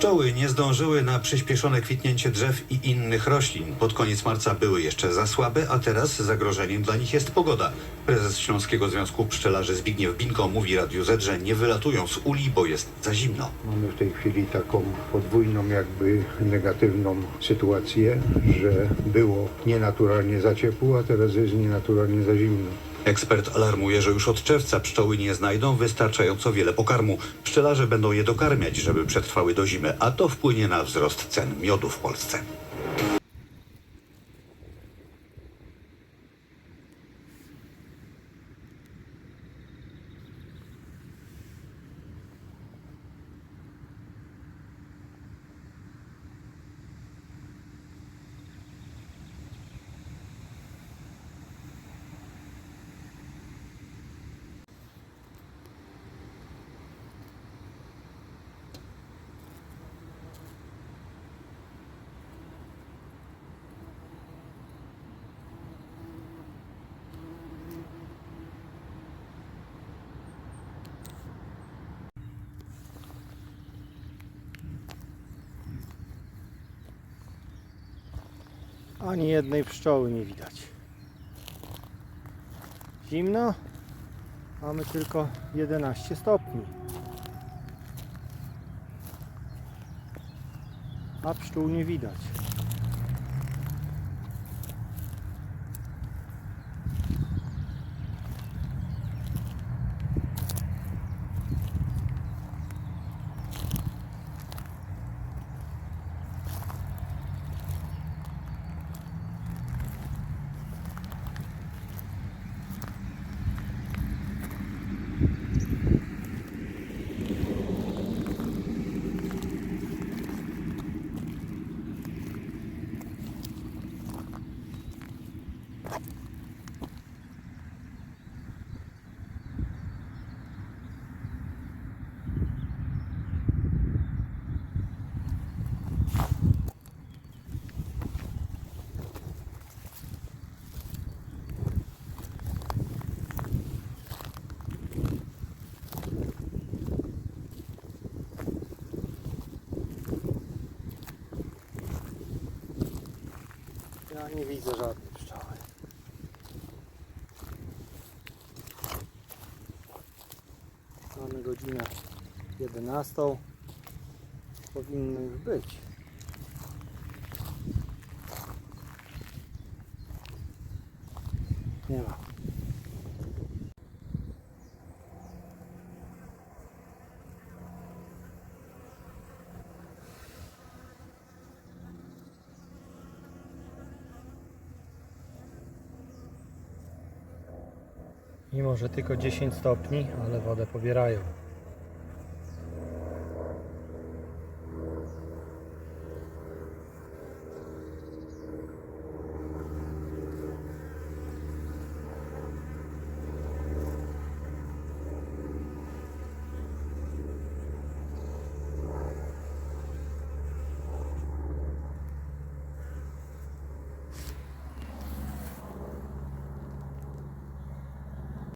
Pszczoły nie zdążyły na przyspieszone kwitnięcie drzew i innych roślin. Pod koniec marca były jeszcze za słabe, a teraz zagrożeniem dla nich jest pogoda. Prezes Śląskiego Związku Pszczelarzy Zbigniew Binko mówi Radiu Z, że nie wylatują z uli, bo jest za zimno. Mamy w tej chwili taką podwójną jakby negatywną sytuację, że było nienaturalnie za ciepło, a teraz jest nienaturalnie za zimno. Ekspert alarmuje, że już od czerwca pszczoły nie znajdą wystarczająco wiele pokarmu. Pszczelarze będą je dokarmiać, żeby przetrwały do zimy, a to wpłynie na wzrost cen miodu w Polsce. Ani jednej pszczoły nie widać. Zimno. Mamy tylko 11 stopni. A pszczół nie widać. Ja nie widzę żadnej pszczoły. Mamy godzinę 11. Powinno już być. Nie ma. Mimo, że tylko 10 stopni, ale wodę pobierają.